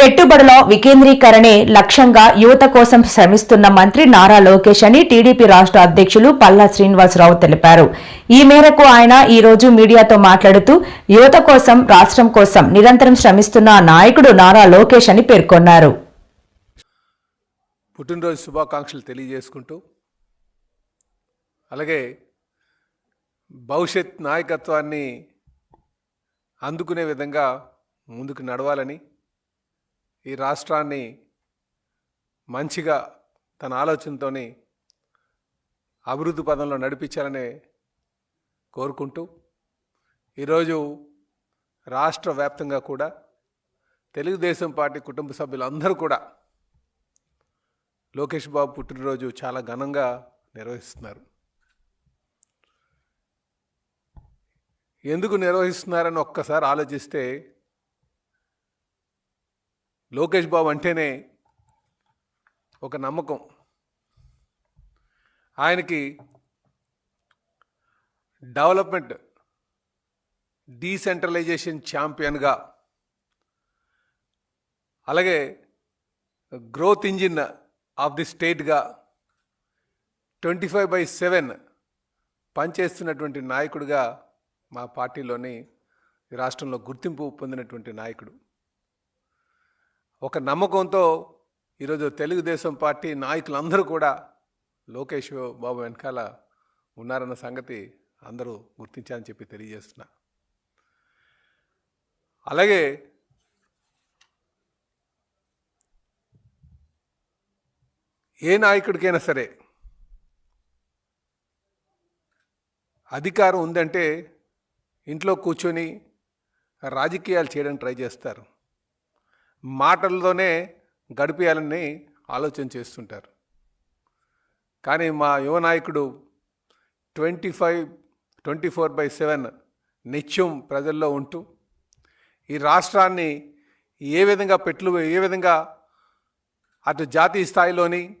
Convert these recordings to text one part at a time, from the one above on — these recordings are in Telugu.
పెట్టుబడుల వికేంద్రీకరణే లక్ష్యంగా యువత కోసం శ్రమిస్తున్న మంత్రి నారా లోకేష్ అని టీడీపీ రాష్ట్ర అధ్యక్షులు పల్లా శ్రీనివాసరావు తెలిపారు. ఈ మేరకు ఆయన ఈ రోజు మీడియాతో మాట్లాడుతూ యువత కోసం రాష్ట్రం కోసం నిరంతరం శ్రమిస్తున్న నాయకుడు నారా లోకేష్ అని పేర్కొన్నారు. పుట్టినరోజు శుభాకాంక్షలు తెలియజేసుకుంటూ అలాగే భవిష్యత్ నాయకత్వాన్ని అందుకునే విధంగా ముందుకు నడవాలని ఈ రాష్ట్రాన్ని మంచిగా తన ఆలోచనతో అభివృద్ధి పదంలో నడిపించాలని కోరుకుంటూ ఈరోజు రాష్ట్ర వ్యాప్తంగా కూడా తెలుగుదేశం పార్టీ కుటుంబ సభ్యులందరూ కూడా లోకేష్ బాబు పుట్టినరోజు చాలా ఘనంగా నిర్వహిస్తున్నారు. ఎందుకు నిర్వహిస్తున్నారని ఒక్కసారి ఆలోచిస్తే లోకేష్ బాబు అంటేనే ఒక నమ్మకం. ఆయనకి డెవలప్మెంట్ డీసెంట్రలైజేషన్ ఛాంపియన్గా అలాగే గ్రోత్ ఇంజిన్ ఆఫ్ ది స్టేట్గా ట్వంటీ ఫైవ్ బై సెవెన్ పనిచేస్తున్నటువంటి నాయకుడిగా మా పార్టీలోని రాష్ట్రంలో గుర్తింపు పొందినటువంటి నాయకుడు. ఒక నమ్మకంతో ఈరోజు తెలుగుదేశం పార్టీ నాయకులందరూ కూడా లోకేష్ బాబు వెనకాల ఉన్నారన్న సంగతి అందరూ గుర్తించాలని చెప్పి తెలియజేస్తున్నా. అలాగే ఏ నాయకుడికైనా సరే అధికారం ఉందంటే ఇంట్లో కూర్చొని రాజకీయాలు చేయడానికి ట్రై చేస్తారు. మాటలతోనే గడిపేయాలని ఆలోచన చేస్తుంటారు. కానీ మా యువ నాయకుడు twenty five twenty four by seven నిత్యం ప్రజల్లో ఉంటూ ఈ రాష్ట్రాన్ని ఏ విధంగా పెట్లు ఏ విధంగా అటు జాతీయ స్థాయిలోని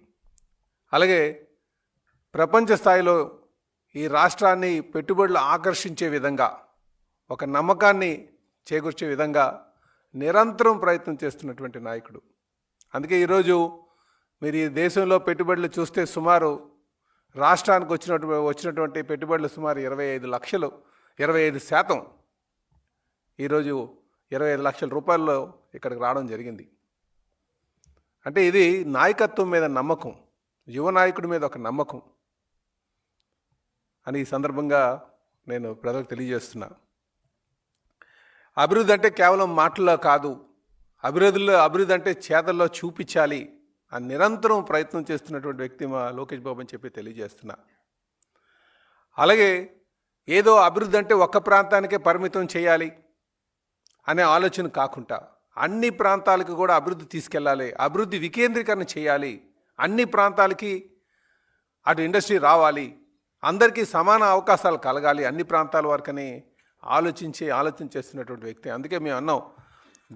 అలాగే ప్రపంచ స్థాయిలో ఈ రాష్ట్రాన్ని పెట్టుబడులు ఆకర్షించే విధంగా ఒక నమ్మకాన్ని చేకూర్చే విధంగా నిరంతరం ప్రయత్నం చేస్తున్నటువంటి నాయకుడు. అందుకే ఈరోజు మీరు ఈ దేశంలో పెట్టుబడులు చూస్తే సుమారు రాష్ట్రానికి వచ్చినటువంటి వచ్చినటువంటి పెట్టుబడులు సుమారు ఇరవై ఐదు లక్షలు ఇరవై ఐదు శాతం ఈరోజు ఇరవై ఐదు లక్షల రూపాయల్లో ఇక్కడికి రావడం జరిగింది. అంటే ఇది నాయకత్వం మీద నమ్మకం యువ నాయకుడి మీద ఒక నమ్మకం అని ఈ సందర్భంగా నేను ప్రజలకు తెలియజేస్తున్నాను అభివృద్ధి అంటే కేవలం మాటల్లో కాదు అభివృద్ధిలో అభివృద్ధి అంటే చేతల్లో చూపించాలి అని నిరంతరం ప్రయత్నం చేస్తున్నటువంటి వ్యక్తి మా లోకేష్ బాబు అని చెప్పి తెలియజేస్తున్నా. అలాగే ఏదో అభివృద్ధి అంటే ఒక్క ప్రాంతానికే పరిమితం చేయాలి అనే ఆలోచన కాకుండా అన్ని ప్రాంతాలకు కూడా అభివృద్ధి తీసుకెళ్ళాలి అభివృద్ధి వికేంద్రీకరణ చేయాలి అన్ని ప్రాంతాలకి అటు ఇండస్ట్రీ రావాలి అందరికీ సమాన అవకాశాలు కలగాలి అన్ని ప్రాంతాల వరకని ఆలోచించి ఆలోచన చేస్తున్నటువంటి వ్యక్తి. అందుకే మేము అన్నాం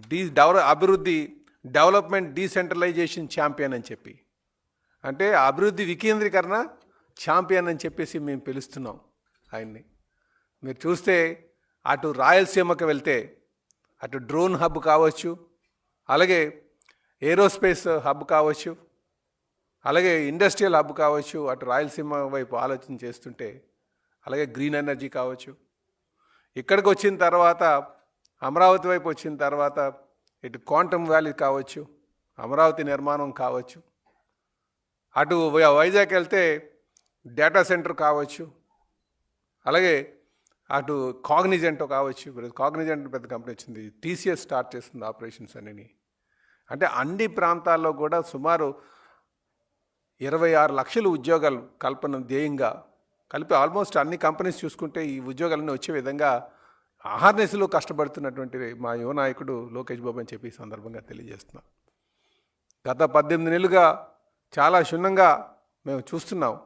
డీ డెవల అభివృద్ధి డెవలప్మెంట్ డీసెంట్రలైజేషన్ ఛాంపియన్ అని చెప్పి. అంటే అభివృద్ధి వికేంద్రీకరణ ఛాంపియన్ అని చెప్పేసి మేము పిలుస్తున్నాం ఆయన్ని. మీరు చూస్తే అటు రాయలసీమకు వెళ్తే అటు డ్రోన్ హబ్ కావచ్చు అలాగే ఏరోస్పేస్ హబ్ కావచ్చు అలాగే ఇండస్ట్రియల్ హబ్ కావచ్చు అటు రాయలసీమ వైపు ఆలోచన చేస్తుంటే అలాగే గ్రీన్ ఎనర్జీ కావచ్చు ఇక్కడికి వచ్చిన తర్వాత అమరావతి వైపు వచ్చిన తర్వాత ఇటు క్వాంటమ్ వ్యాలీ కావచ్చు అమరావతి నిర్మాణం కావచ్చు అటు వైజాగ్ వెళ్తే డేటా సెంటర్ కావచ్చు అలాగే అటు కాగ్నిజెంట్ కావచ్చు కాగ్నిజెంట్ పెద్ద కంపెనీ వచ్చింది టీసీఎస్ స్టార్ట్ చేస్తుంది ఆపరేషన్స్ అన్నీ అంటే అన్ని ప్రాంతాల్లో కూడా సుమారు ఇరవై ఆరు లక్షల ఉద్యోగాలు కల్పన ధ్యేయంగా కలిపి ఆల్మోస్ట్ అన్ని కంపెనీస్ చూసుకుంటే ఈ ఉద్యోగాలన్నీ వచ్చే విధంగా ఆహార్నెస్లో కష్టపడుతున్నటువంటి మా యువ నాయకుడు లోకేష్ బాబు అని చెప్పి సందర్భంగా తెలియజేస్తున్నా. గత పద్దెనిమిది నెలలుగా చాలా క్షుణ్ణంగా మేము చూస్తున్నాం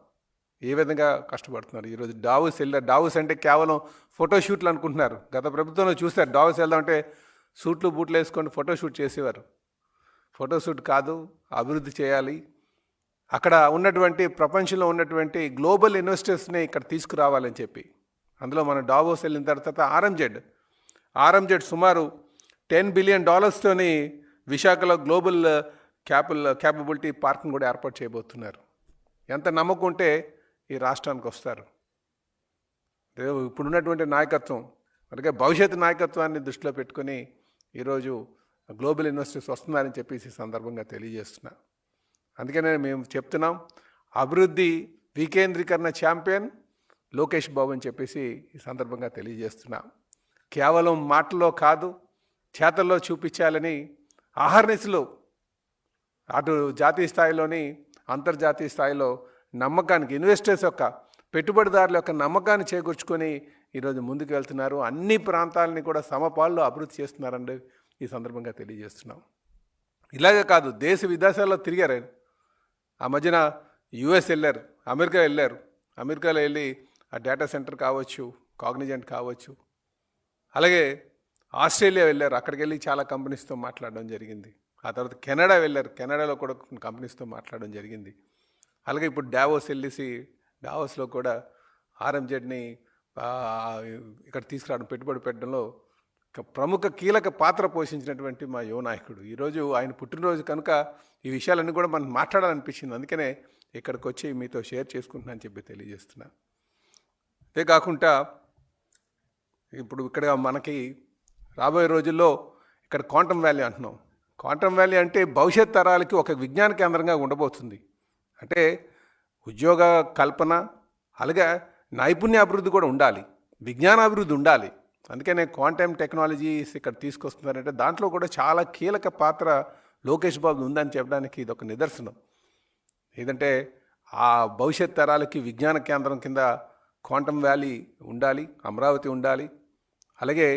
ఏ విధంగా కష్టపడుతున్నారు. ఈరోజు డావుస్ వెళ్ళారు. డావుస్ అంటే కేవలం ఫోటోషూట్లు అనుకుంటున్నారు. గత ప్రభుత్వంలో చూశారు. డావుస్ వెళ్దామంటే సూట్లు బూట్లు వేసుకొని ఫోటోషూట్ చేసేవారు. ఫోటోషూట్ కాదు అభివృద్ధి చేయాలి. అక్కడ ఉన్నటువంటి ప్రపంచంలో ఉన్నటువంటి గ్లోబల్ ఇన్వెస్టర్స్ని ఇక్కడ తీసుకురావాలని చెప్పి. అందులో మన డావోస్ వెళ్ళిన తర్వాత ఆర్ఎంజెడ్. ఆర్ఎంజెడ్ సుమారు టెన్ బిలియన్ డాలర్స్తోని విశాఖలో గ్లోబల్ క్యాపల్ క్యాపబిలిటీ పార్క్ను కూడా ఏర్పాటు చేయబోతున్నారు. ఎంత నమ్మకం ఉంటే ఈ రాష్ట్రానికి వస్తారు. ఇప్పుడున్నటువంటి నాయకత్వం అలాగే భవిష్యత్తు నాయకత్వాన్ని దృష్టిలో పెట్టుకొని ఈరోజు గ్లోబల్ ఇన్వెస్టర్స్ వస్తున్నారని చెప్పేసి ఈ సందర్భంగా తెలియజేస్తున్నా. అందుకనే మేము చెప్తున్నాం అభివృద్ధి వికేంద్రీకరణ ఛాంపియన్ లోకేష్ బాబు అని చెప్పేసి ఈ సందర్భంగా తెలియజేస్తున్నా. కేవలం మాటల్లో కాదు చేతల్లో చూపించాలని ఆహర్నిశలు అటు జాతీయ స్థాయిలోని అంతర్జాతీయ స్థాయిలో నమ్మకానికి ఇన్వెస్టర్స్ యొక్క పెట్టుబడిదారుల యొక్క నమ్మకాన్ని చేకూర్చుకొని ఈరోజు ముందుకు వెళ్తున్నారు. అన్ని ప్రాంతాలని కూడా సమపాల్లో అభివృద్ధి చేస్తున్నారండి ఈ సందర్భంగా తెలియజేస్తున్నాం. ఇలాగే కాదు దేశ విదేశాల్లో తిరిగారు ఆ మధ్యన యుఎస్ వెళ్ళారు అమెరికా వెళ్ళారు. అమెరికాలో వెళ్ళి ఆ డేటా సెంటర్ కావచ్చు కాగ్నిజెంట్ కావచ్చు. అలాగే ఆస్ట్రేలియా వెళ్ళారు అక్కడికి వెళ్ళి చాలా కంపెనీస్తో మాట్లాడడం జరిగింది. ఆ తర్వాత కెనడా వెళ్ళారు కెనడాలో కూడా కొన్ని కంపెనీస్తో మాట్లాడడం జరిగింది. అలాగే ఇప్పుడు డావోస్ వెళ్ళేసి డావోస్లో కూడా ఆర్ఎంజెడ్ని ఇక్కడ తీసుకురావడం పెట్టుబడి పెట్టడంలో ప్రముఖ కీలక పాత్ర పోషించినటువంటి మా యువ నాయకుడు. ఈరోజు ఆయన పుట్టినరోజు కనుక ఈ విషయాలన్నీ కూడా మనం మాట్లాడాలనిపించింది. అందుకనే ఇక్కడికి వచ్చి మీతో షేర్ చేసుకుంటున్నాను చెప్పి తెలియజేస్తున్నా. అంతేకాకుండా ఇప్పుడు ఇక్కడ మనకి రాబోయే రోజుల్లో ఇక్కడ క్వాంటమ్ వ్యాలీ అంటున్నాం. క్వాంటమ్ వ్యాలీ అంటే భవిష్యత్ తరాలకి ఒక విజ్ఞాన కేంద్రంగా ఉండబోతుంది. అంటే ఉద్యోగ కల్పన అలాగే నైపుణ్య అభివృద్ధి కూడా ఉండాలి. విజ్ఞానాభివృద్ధి ఉండాలి. అందుకనే క్వాంటమ్ టెక్నాలజీస్ ఇక్కడ తీసుకొస్తున్నారంటే దాంట్లో కూడా చాలా కీలక పాత్ర లోకేష్ బాబు ఉందని చెప్పడానికి ఇది ఒక నిదర్శనం. ఏదంటే ఆ భవిష్యత్ తరాలకి విజ్ఞాన కేంద్రం కింద క్వాంటమ్ వ్యాలీ ఉండాలి అమరావతి ఉండాలి అలాగే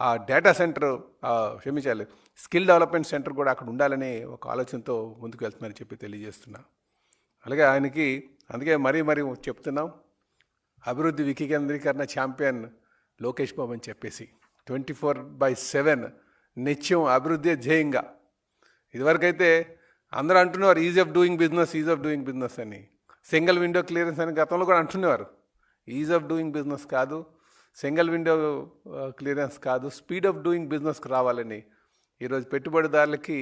ఆ డేటా సెంటర్ క్షమించాలి స్కిల్ డెవలప్మెంట్ సెంటర్ కూడా అక్కడ ఉండాలనే ఒక ఆలోచనతో ముందుకు వెళ్తున్నారని చెప్పి తెలియజేస్తున్నా. అలాగే ఆయనకి అందుకే మరీ మరీ చెప్తున్నాం అభివృద్ధి వికేంద్రీకరణ ఛాంపియన్ లోకేష్ బాబు అని చెప్పేసి. ట్వంటీ ఫోర్ బై సెవెన్ నిత్యం అభివృద్ధి ధ్యేయంగా. ఇదివరకైతే అందరూ అంటున్నారు ease of doing business ease of doing business అని. సింగిల్ విండో క్లియరెన్స్ అని గతంలో కూడా అంటున్నారు. ఈజ్ ఆఫ్ డూయింగ్ బిజినెస్ కాదు సింగిల్ విండో క్లియరెన్స్ కాదు స్పీడ్ ఆఫ్ డూయింగ్ బిజినెస్కి రావాలని ఈరోజు పెట్టుబడిదారులకి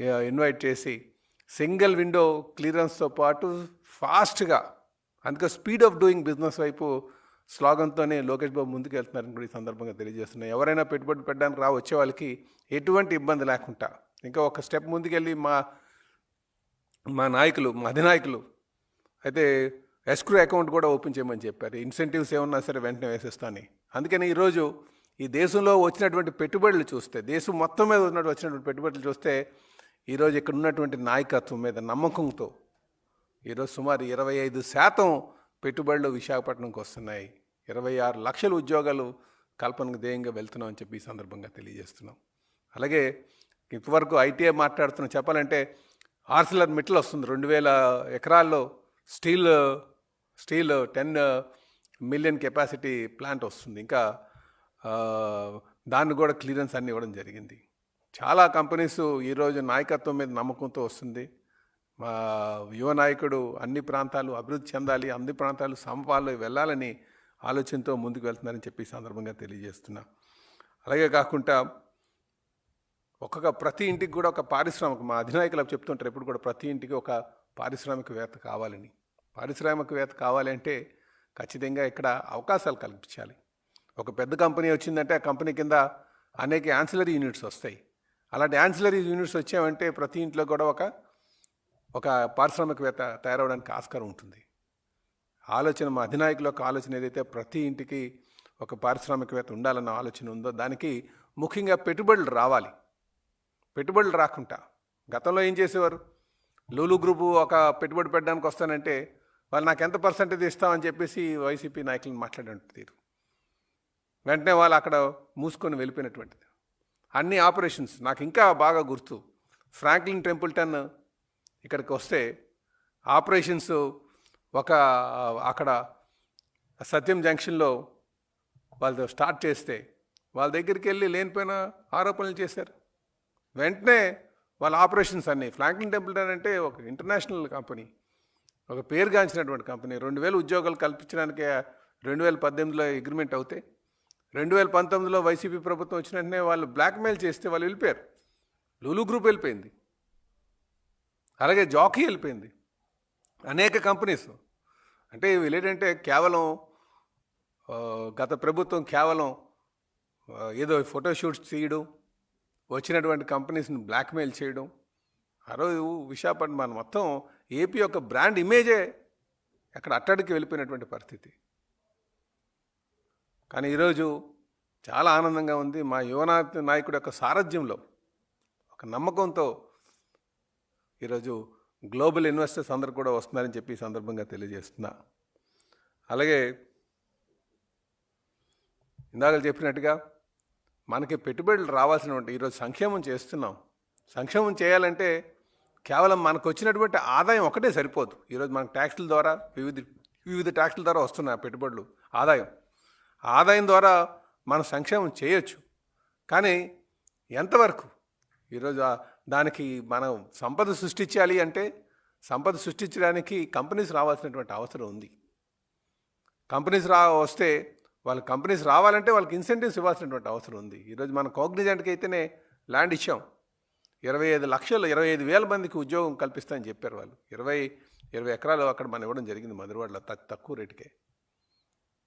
uh, ఇన్వైట్ చేసి సింగిల్ విండో క్లియరెన్స్తో పాటు ఫాస్ట్గా అందుకే స్పీడ్ ఆఫ్ డూయింగ్ బిజినెస్ వైపు స్లోగన్తోనే లోకేష్ బాబు ముందుకు వెళ్తున్నారని కూడా ఈ సందర్భంగా తెలియజేస్తున్నాయి. ఎవరైనా పెట్టుబడి పెట్టడానికి రా వచ్చే వాళ్ళకి ఎటువంటి ఇబ్బంది లేకుండా ఇంకా ఒక స్టెప్ ముందుకెళ్ళి మా మా నాయకులు మా అధినాయకులు అయితే ఎస్క్రూ అకౌంట్ కూడా ఓపెన్ చేయమని చెప్పారు. ఇన్సెంటివ్స్ ఏమన్నా సరే వెంటనే వేసేస్తాను అందుకని ఈరోజు ఈ దేశంలో వచ్చినటువంటి పెట్టుబడులు చూస్తే దేశం మొత్తం మీద ఉన్నటువంటి వచ్చినటువంటి పెట్టుబడులు చూస్తే ఈరోజు ఇక్కడ ఉన్నటువంటి నాయకత్వం మీద నమ్మకంతో ఈరోజు సుమారు ఇరవై ఐదు శాతం పెట్టుబడులు విశాఖపట్నంకి వస్తున్నాయి. ఇరవై ఆరు లక్షల ఉద్యోగాలు కల్పనకు ధ్యేయంగా వెళ్తున్నాం అని చెప్పి ఈ సందర్భంగా తెలియజేస్తున్నాం. అలాగే ఇంతవరకు ఐటీఐ మాట్లాడుతున్నాం చెప్పాలంటే ఆర్సిలర్ మిట్టల్ వస్తుంది. రెండు వేల ఎకరాల్లో steel steel ten million capacity plant వస్తుంది. ఇంకా దాన్ని కూడా క్లియరెన్స్ అన్ని ఇవ్వడం జరిగింది. చాలా కంపెనీస్ ఈరోజు నాయకత్వం మీద నమ్మకంతో వస్తుంది. మా యువ నాయకుడు అన్ని ప్రాంతాలు అభివృద్ధి చెందాలి అన్ని ప్రాంతాలు సమపాలు వెళ్ళాలని ఆలోచనతో ముందుకు వెళ్తున్నారని చెప్పి సందర్భంగా తెలియజేస్తున్నా. అలాగే కాకుండా ఒక్కొక్క ప్రతి ఇంటికి కూడా ఒక పారిశ్రామిక మా అధినాయకులు చెప్తుంటారు ఎప్పుడు కూడా ప్రతి ఇంటికి ఒక పారిశ్రామికవేత్త కావాలని. పారిశ్రామికవేత్త కావాలంటే ఖచ్చితంగా ఇక్కడ అవకాశాలు కల్పించాలి. ఒక పెద్ద కంపెనీ వచ్చిందంటే ఆ కంపెనీ కింద అనేక యాన్సిలరీ యూనిట్స్ వస్తాయి. అలాంటి యాన్సిలరీ యూనిట్స్ వచ్చామంటే ప్రతి ఇంట్లో కూడా ఒక ఒక పారిశ్రామికవేత్త తయారవడానికి ఆస్కారం ఉంటుంది. ఆలోచన మా అధినాయకుల యొక్క ఆలోచన ఏదైతే ప్రతి ఇంటికి ఒక పారిశ్రామికవేత్త ఉండాలన్న ఆలోచన ఉందో దానికి ముఖ్యంగా పెట్టుబడులు రావాలి. పెట్టుబడులు రాకుండా. గతంలో ఏం చేసేవారు? లూలు గ్రూపు ఒక పెట్టుబడి పెట్టడానికి వస్తానంటే వాళ్ళు నాకు ఎంత పర్సెంటేజ్ ఇస్తామని చెప్పేసి వైసీపీ నాయకులను మాట్లాడినట్టు తీరు. వెంటనే వాళ్ళు అక్కడ మూసుకొని వెళ్ళిపోయినటువంటిది. అన్ని ఆపరేషన్స్ నాకు ఇంకా బాగా గుర్తు. ఫ్రాంక్లిన్ టెంపుల్టన్ ఇక్కడికి వస్తే ఆపరేషన్స్ ఒక అక్కడ సత్యం జంక్షన్లో వాళ్ళతో స్టార్ట్ చేస్తే వాళ్ళ దగ్గరికి వెళ్ళి లేనిపోయిన ఆరోపణలు చేశారు. వెంటనే వాళ్ళ ఆపరేషన్స్ అన్నీ ఫ్లాంక్లిన్ టెంపుల్టన్ అంటే ఒక ఇంటర్నేషనల్ కంపెనీ ఒక పేరుగాంచినటువంటి కంపెనీ. రెండు వేల ఉద్యోగాలు కల్పించడానికి రెండు వేల పద్దెనిమిదిలో అగ్రిమెంట్ అవుతాయి రెండు వేల పంతొమ్మిదిలో వైసీపీ ప్రభుత్వం వచ్చిన వెంటనే వాళ్ళు బ్లాక్మెయిల్ చేస్తే వాళ్ళు వెళ్ళిపోయారు. లూలు గ్రూప్ వెళ్ళిపోయింది. అలాగే జాకీ వెళ్ళిపోయింది. అనేక కంపెనీస్. అంటే వీళ్ళేంటంటే కేవలం గత ప్రభుత్వం కేవలం ఏదో ఫోటోషూట్స్ తీయడం వచ్చినటువంటి కంపెనీస్ని బ్లాక్మెయిల్ చేయడం. ఆ రోజు విశాఖపట్నం మొత్తం ఏపీ యొక్క బ్రాండ్ ఇమేజే అక్కడ అట్టడికి వెళ్ళిపోయినటువంటి పరిస్థితి. కానీ ఈరోజు చాలా ఆనందంగా ఉంది. మా యువనా నాయకుడు యొక్క సారథ్యంలో ఒక నమ్మకంతో ఈరోజు గ్లోబల్ ఇన్వెస్టర్స్ అందరు కూడా వస్తున్నారని చెప్పి సందర్భంగా తెలియజేస్తున్నా. అలాగే ఇందాక చెప్పినట్టుగా మనకి పెట్టుబడులు రావాల్సినటువంటి ఈరోజు సంక్షేమం చేస్తున్నాం. సంక్షేమం చేయాలంటే కేవలం మనకు వచ్చినటువంటి ఆదాయం ఒకటే సరిపోదు. ఈరోజు మనకు ట్యాక్సుల ద్వారా వివిధ వివిధ ట్యాక్సుల ద్వారా వస్తున్నాయి పెట్టుబడులు ఆదాయం. ఆదాయం ద్వారా మనం సంక్షేమం చేయొచ్చు. కానీ ఎంతవరకు? ఈరోజు దానికి మనం సంపద సృష్టించాలి అంటే సంపద సృష్టించడానికి కంపెనీస్ రావాల్సినటువంటి అవసరం ఉంది. కంపెనీస్ రా వస్తే వాళ్ళ కంపెనీస్ రావాలంటే వాళ్ళకి ఇన్సెంటివ్స్ ఇవ్వాల్సినటువంటి అవసరం ఉంది. ఈరోజు మన కోగ్నిజెంట్కి అయితేనే ల్యాండ్ ఇచ్చాం. ఇరవై ఐదు లక్షలు ఇరవై ఐదు వేల మందికి ఉద్యోగం కల్పిస్తామని చెప్పారు వాళ్ళు. ఇరవై ఇరవై ఎకరాలు అక్కడ మనం ఇవ్వడం జరిగింది మధురవాడలో తక్ తక్కువ రేటుకే.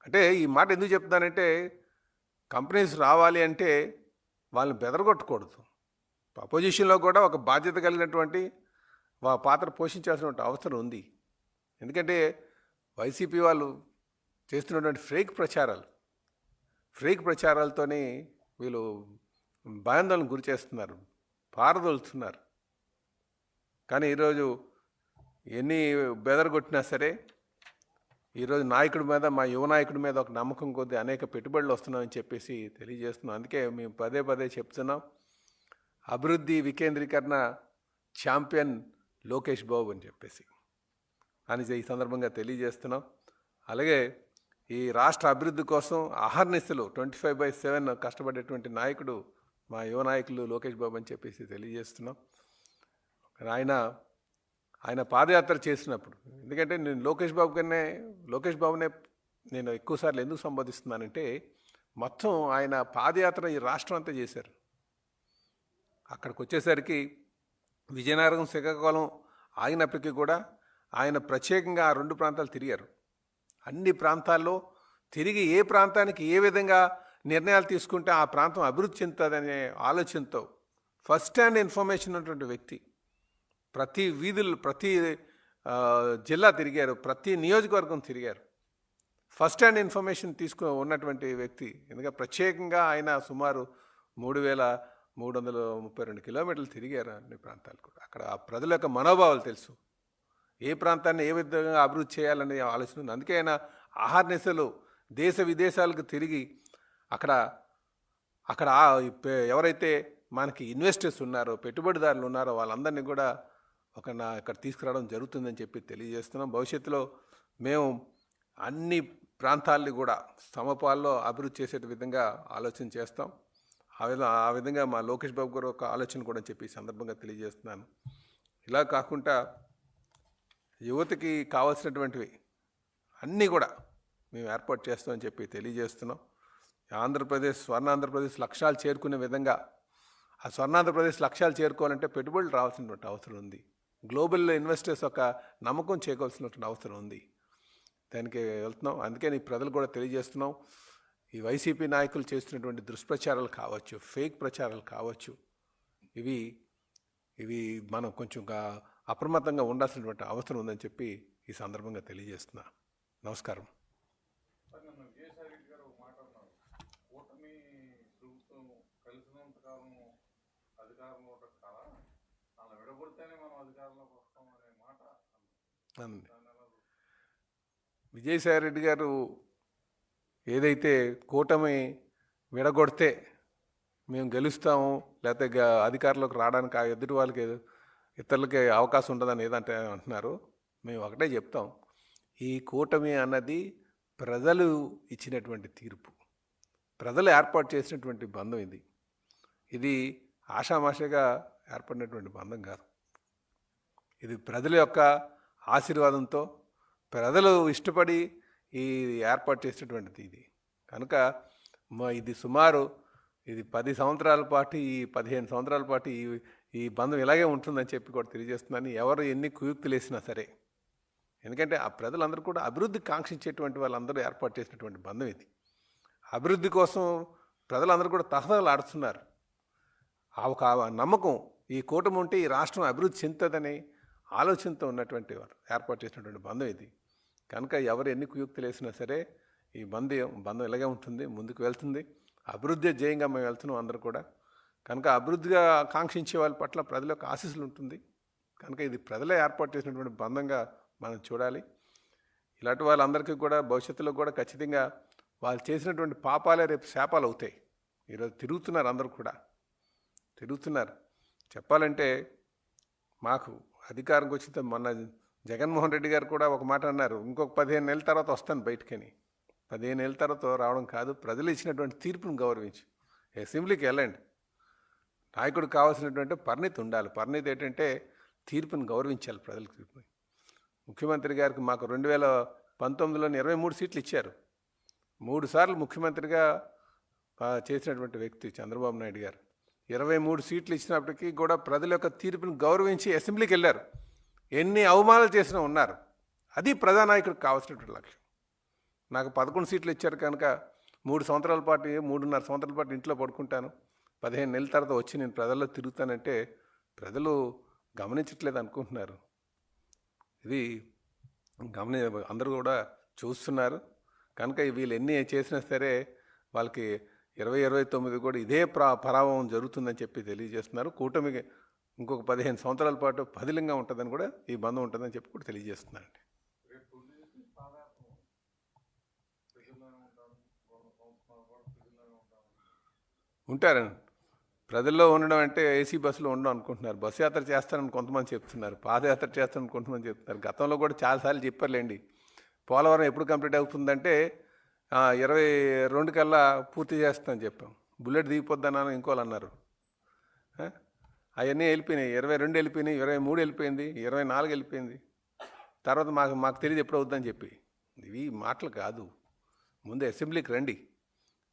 అంటే ఈ మాట ఎందుకు చెప్తున్నానంటే కంపెనీస్ రావాలి అంటే వాళ్ళని బెదరగొట్టకూడదు. అపోజిషన్లో కూడా ఒక బాధ్యత కలిగినటువంటి వా పాత్ర పోషించాల్సినటువంటి అవసరం ఉంది. ఎందుకంటే వైసీపీ వాళ్ళు చేస్తున్నటువంటి ఫ్రేక్ ప్రచారాలు ఫ్రేక్ ప్రచారాలతోనే వీళ్ళు భయాందోళన గురి చేస్తున్నారు పారదోలుతున్నారు. కానీ ఈరోజు ఎన్ని బెదరగొట్టినా సరే ఈరోజు నాయకుడి మీద మా యువ నాయకుడి మీద ఒక నమ్మకం కొద్దీ అనేక పెట్టుబడులు వస్తున్నాయని చెప్పేసి తెలియజేస్తున్నాం. అందుకే మేము పదే పదే చెప్తున్నాం. అభివృద్ధి వికేంద్రీకరణ ఛాంపియన్ లోకేష్ బాబు అని చెప్పేసి. అని ఈ సందర్భంగా తెలియజేస్తున్నాం. అలాగే ఈ రాష్ట్ర అభివృద్ధి కోసం అహర్నిశలు ట్వంటీ ఫైవ్ బై సెవెన్ కష్టపడేటువంటి నాయకుడు మా యువ నాయకులు లోకేష్ బాబు అని చెప్పేసి తెలియజేస్తున్నాం. ఆయన ఆయన పాదయాత్ర చేసినప్పుడు ఎందుకంటే నేను లోకేష్ బాబు కన్నా లోకేష్ బాబునే నేను ఎక్కువసార్లు ఎందుకు సంబోధిస్తున్నానంటే మొత్తం ఆయన పాదయాత్ర ఈ రాష్ట్రం అంతా చేశారు. అక్కడికి వచ్చేసరికి విజయనగరం శ్రీకాకుళం ఆగినప్పటికీ కూడా ఆయన ప్రత్యేకంగా ఆ రెండు ప్రాంతాలు తిరిగారు. అన్ని ప్రాంతాల్లో తిరిగి ఏ ప్రాంతానికి ఏ విధంగా నిర్ణయాలు తీసుకుంటే ఆ ప్రాంతం అభివృద్ధి చెందుతుందనే ఆలోచనతో ఫస్ట్ హ్యాండ్ ఇన్ఫర్మేషన్ ఉన్నటువంటి వ్యక్తి ప్రతి వీధులు ప్రతి జిల్లా తిరిగారు ప్రతి నియోజకవర్గం తిరిగారు. ఫస్ట్ హ్యాండ్ ఇన్ఫర్మేషన్ తీసుకు ఉన్నటువంటి వ్యక్తి ఎందుకంటే ప్రత్యేకంగా ఆయన సుమారు మూడు వేల మూడు వందల ముప్పై రెండు కిలోమీటర్లు తిరిగారు అన్ని ప్రాంతాలు కూడా. అక్కడ ఆ ప్రజల యొక్క మనోభావాలు తెలుసు. ఏ ప్రాంతాన్ని ఏ విధంగా అభివృద్ధి చేయాలనే ఆలోచన ఉంది. అందుకే ఆయన ఆహార్నిశలు దేశ విదేశాలకు తిరిగి అక్కడ అక్కడ ఎవరైతే మనకి ఇన్వెస్టర్స్ ఉన్నారో పెట్టుబడిదారులు ఉన్నారో వాళ్ళందరినీ కూడా ఒక నా ఇక్కడ తీసుకురావడం జరుగుతుందని చెప్పి తెలియజేస్తున్నాం. భవిష్యత్తులో మేము అన్ని ప్రాంతాల్ని కూడా సమపాల్లో అభివృద్ధి చేసే విధంగా ఆలోచన చేస్తాం. ఆ విధంగా ఆ విధంగా మా లోకేష్ బాబు గారు ఒక ఆలోచన కూడా చెప్పి సందర్భంగా తెలియజేస్తున్నాను. ఇలా కాకుండా యువతకి కావాల్సినటువంటివి అన్నీ కూడా మేము ఏర్పాటు చేస్తామని చెప్పి తెలియజేస్తున్నాం. ఆంధ్రప్రదేశ్ స్వర్ణ ఆంధ్రప్రదేశ్ లక్ష్యాలు చేరుకునే విధంగా ఆ స్వర్ణ ఆంధ్రప్రదేశ్ లక్ష్యాలు చేరుకోవాలంటే పెట్టుబడులు రావాల్సినటువంటి అవసరం ఉంది. గ్లోబల్ ఇన్వెస్టర్స్ ఒక నమ్మకం చేయవలసినటువంటి అవసరం ఉంది. దానికి వెళ్తున్నాం. అందుకే నీ ప్రజలు కూడా తెలియజేస్తున్నాం. ఈ వైసీపీ నాయకులు చేస్తున్నటువంటి దుష్ప్రచారాలు కావచ్చు ఫేక్ ప్రచారాలు కావచ్చు ఇవి ఇవి మనం కొంచెం అప్రమత్తంగా ఉండాల్సినటువంటి అవసరం ఉందని చెప్పి ఈ సందర్భంగా తెలియజేస్తున్నా. నమస్కారం. విజయసాయి రెడ్డి గారు ఏదైతే కూటమి విడగొడితే మేము గెలుస్తాము లేకపోతే అధికారంలోకి రావడానికి ఆ ఎదుటి వాళ్ళకి ఇతరులకి అవకాశం ఉండదని ఏదంటే అంటున్నారు మేము ఒకటే చెప్తాం. ఈ కూటమి అన్నది ప్రజలు ఇచ్చినటువంటి తీర్పు. ప్రజలు ఏర్పాటు చేసినటువంటి బంధం ఇది. ఇది ఆషామాషగా ఏర్పడినటువంటి బంధం కాదు. ఇది ప్రజల యొక్క ఆశీర్వాదంతో ప్రజలు ఇష్టపడి ఈ ఏర్పాటు చేసినటువంటిది ఇది. కనుక మా ఇది సుమారు ఇది పది సంవత్సరాల పాటు ఈ పదిహేను సంవత్సరాల పాటు ఈ ఈ బంధం ఇలాగే ఉంటుందని చెప్పి కూడా తెలియజేస్తున్నాను. ఎవరు ఎన్ని కుయుక్తులు వేసినా సరే. ఎందుకంటే ఆ ప్రజలందరూ కూడా అభివృద్ధి కాంక్షించేటువంటి వాళ్ళందరూ ఏర్పాటు చేసినటువంటి బంధం ఇది. అభివృద్ధి కోసం ప్రజలందరూ కూడా తహతలాడుతున్నారు ఆ ఒక నమ్మకం ఈ కూటమి ఉంటే ఈ రాష్ట్రం అభివృద్ధి చెందుతుందనే ఆలోచనతో ఉన్నటువంటి వారు ఏర్పాటు చేసినటువంటి బంధం ఇది. కనుక ఎవరు ఎన్ని కుయుక్తులు వేసినా సరే ఈ బంధం బంధం ఇలాగే ఉంటుంది ముందుకు వెళ్తుంది. అభివృద్ధి జయంగా మేము వెళ్తున్నాం అందరూ కూడా. కనుక అభివృద్ధిగా కాంక్షించే వాళ్ళ పట్ల ప్రజల యొక్క ఆశీస్సులు ఉంటుంది. కనుక ఇది ప్రజలే ఏర్పాటు చేసినటువంటి బంధంగా మనం చూడాలి. ఇలాంటి వాళ్ళందరికీ కూడా భవిష్యత్తులో కూడా ఖచ్చితంగా వాళ్ళు చేసినటువంటి పాపాలే రేపు శాపాలు అవుతాయి. ఈరోజు తిరుగుతున్నారు అందరూ కూడా. తిరుగుతున్నారు. చెప్పాలంటే మాకు అధికారంకి వచ్చిన మొన్న జగన్మోహన్ రెడ్డి గారు కూడా ఒక మాట అన్నారు ఇంకొక పదిహేను నెలల తర్వాత వస్తాను బయటకని. పదిహేను నెలల తర్వాత రావడం కాదు ప్రజలు ఇచ్చినటువంటి తీర్పును గౌరవించి. అసెంబ్లీకి వెళ్ళండి. నాయకుడు కావాల్సినటువంటి పరిణితి ఉండాలి. పరిణితి ఏంటంటే తీర్పును గౌరవించాలి ప్రజల తీర్పుని ముఖ్యమంత్రి గారికి మాకు రెండు వేల పంతొమ్మిదిలో ఇరవై మూడు సీట్లు ఇచ్చారు. మూడు సార్లు ముఖ్యమంత్రిగా చేసినటువంటి వ్యక్తి చంద్రబాబు నాయుడు గారు. ఇరవై మూడు సీట్లు ఇచ్చినప్పటికీ కూడా ప్రజల యొక్క తీర్పును గౌరవించి అసెంబ్లీకి వెళ్ళారు. ఎన్ని అవమానాలు చేసినా ఉన్నారు. అది ప్రజానాయకుడికి కావాల్సినటువంటి లక్ష్యం. నాకు పదకొండు సీట్లు ఇచ్చారు కనుక మూడు సంవత్సరాల పాటు మూడున్నర సంవత్సరాల పాటు ఇంట్లో పడుకుంటాను. పదిహేను నెలల తర్వాత వచ్చి నేను ప్రజల్లో తిరుగుతానంటే ప్రజలు గమనించట్లేదు అనుకుంటున్నారు. ఇది గమని అందరూ కూడా చూస్తున్నారు. కనుక వీళ్ళు ఎన్ని చేసినా సరే వాళ్ళకి ఇరవై ఇరవై తొమ్మిది కూడా ఇదే ప్రా పరాభవం జరుగుతుందని చెప్పి తెలియజేస్తున్నారు. కూటమికి ఇంకొక పదిహేను సంవత్సరాల పాటు పదిలంగా ఉంటుందని కూడా ఈ బంధం ఉంటుందని చెప్పి కూడా తెలియజేస్తున్నారండి. ఉంటారండి ప్రజల్లో ఉండడం అంటే ఏసీ బస్సులో ఉండడం అనుకుంటున్నారు. బస్సు యాత్ర చేస్తారని కొంతమంది చెప్తున్నారు. పాదయాత్ర చేస్తానని కొంతమంది చెప్తున్నారు. గతంలో కూడా చాలాసార్లు చెప్పారులేండి. పోలవరం ఎప్పుడు కంప్లీట్ అవుతుందంటే ఇరవై రెండు కల్లా పూర్తి చేస్తానని చెప్పాం. బుల్లెట్ దిగిపోద్దన్నాను ఇంకోళ్ళు అన్నారు. అవన్నీ వెళ్ళిపోయినాయి. ఇరవై రెండు వెళ్ళిపోయినాయి ఇరవై మూడు వెళ్ళిపోయింది ఇరవై నాలుగు వెళ్ళిపోయింది. తర్వాత మాకు మాకు తెలియదు ఎప్పుడు అవుద్దని చెప్పి. ఇవి మాటలు కాదు. ముందు అసెంబ్లీకి రండి.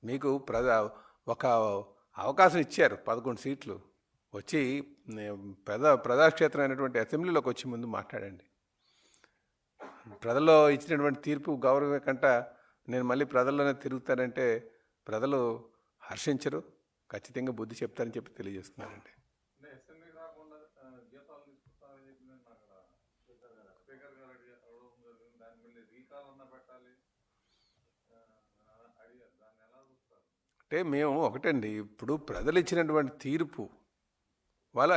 మీకు ప్రజా ఒక అవకాశం ఇచ్చారు పదకొండు సీట్లు. వచ్చి ప్రజా ప్రజాక్షేత్రం అయినటువంటి అసెంబ్లీలోకి వచ్చి ముందు మాట్లాడండి. ప్రజల్లో ఇచ్చినటువంటి తీర్పు గౌరవం కంట నేను మళ్ళీ ప్రజల్లోనే తిరుగుతానంటే ప్రజలు హర్షించరు ఖచ్చితంగా బుద్ధి చెప్తారని చెప్పి తెలియజేస్తున్నానండి అంటే అసెంబ్లీ రాకుండా ఆ, జీతాలు తీసుకుంటామని చెప్పి నేను అక్కడ స్పీకర్ గారు అడిగి అడగడం జరిగింది దాని మళ్ళీ రీకాల్ అన్న పెట్టాలి ఆ, అడిగారు దాన్ని ఎలా చూస్తారు అంటే మేము ఒకటండి. ఇప్పుడు ప్రజలు ఇచ్చినటువంటి తీర్పు వాళ్ళ